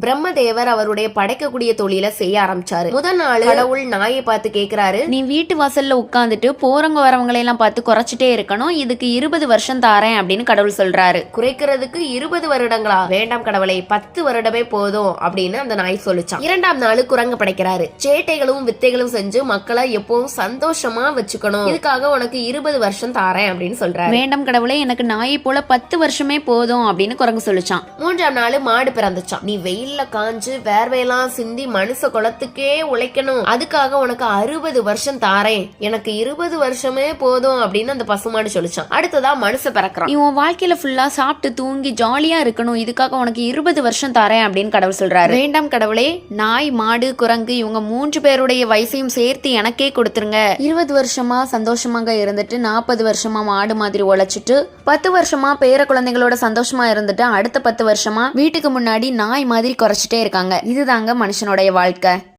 பிரம்மதேவர் அவருடைய படைக்கக்கூடிய தொழிலை செய்ய ஆரம்பிச்சாரு. முதல் நாள் கடவுள் நாயை பார்த்து கேக்குறாரு. நீ வீட்டு வாசல்ல உட்காந்துட்டு போறவங்க வரவங்களை எல்லாம் பார்த்து குறைச்சிட்டே இருக்கணும். இதுக்கு இருபது வருஷம் தாரேன் அப்படின்னு கடவுள் சொல்றாரு. குறைக்கிறதுக்கு இருபது வருடங்களா? வேண்டாம் கடவுளை பத்து வருடமே போதும் அப்படின்னு அந்த நாய் சொல்லிச்சான். இரண்டாம் நாள் குரங்கு படைக்கிறாரு. சேட்டைகளும் வித்தைகளும் செஞ்சு மக்களை எப்பவும் சந்தோஷமா வச்சுக்கணும். இதுக்காக உனக்கு இருபது வருஷம் தாரேன் அப்படின்னு சொல்றாரு. வேண்டாம் கடவுளே எனக்கு நாயை போல பத்து வருஷமே போதும் அப்படின்னு குரங்கு சொல்லிச்சான். மூன்றாம் நாள் மாடு பிறந்துச்சான் நீ வெயில்ல காஞ்சு வேர்வையெல்லாம் சிந்தி மனுஷ குலத்துக்கே உழைக்கணும். அதுக்காக உனக்கு அறுபது வருஷம் தாரேன். எனக்கு இருபது வருஷமே போதும் அப்படின்னு அந்த பசுமாடு சொல்லிச்சான். அடுத்ததா மனுஷ பிறக்கிறான். உன் வாழ்க்கையில ஃபுல்லா சாப்பிட்டு தூங்கி ஜாலியா இருக்கணும். இதுக்காக உனக்கு இருபது வருஷம் தரேன் அப்படின்னு கடவுள் சொல்றாரு. வேண்டாம் கடவுளே நாய் மாடு குரங்கு இவங்க மூன்று பேருடைய வயசையும் சேர்த்து எனக்கே கொடுத்துருங்க. இருபது வருஷமா சந்தோஷமாக இருந்துட்டு நாற்பது வருஷமா மாடு மாதிரி உழைச்சிட்டு பத்து வருஷமா பேர குழந்தைகளோட சந்தோஷமா இருந்துட்டு அடுத்த பத்து வருஷமா வீட்டுக்கு முன்னாடி நாய் மாதிரி குறைச்சிட்டே இருக்காங்க. இதுதாங்க மனுஷனுடைய வாழ்க்கை.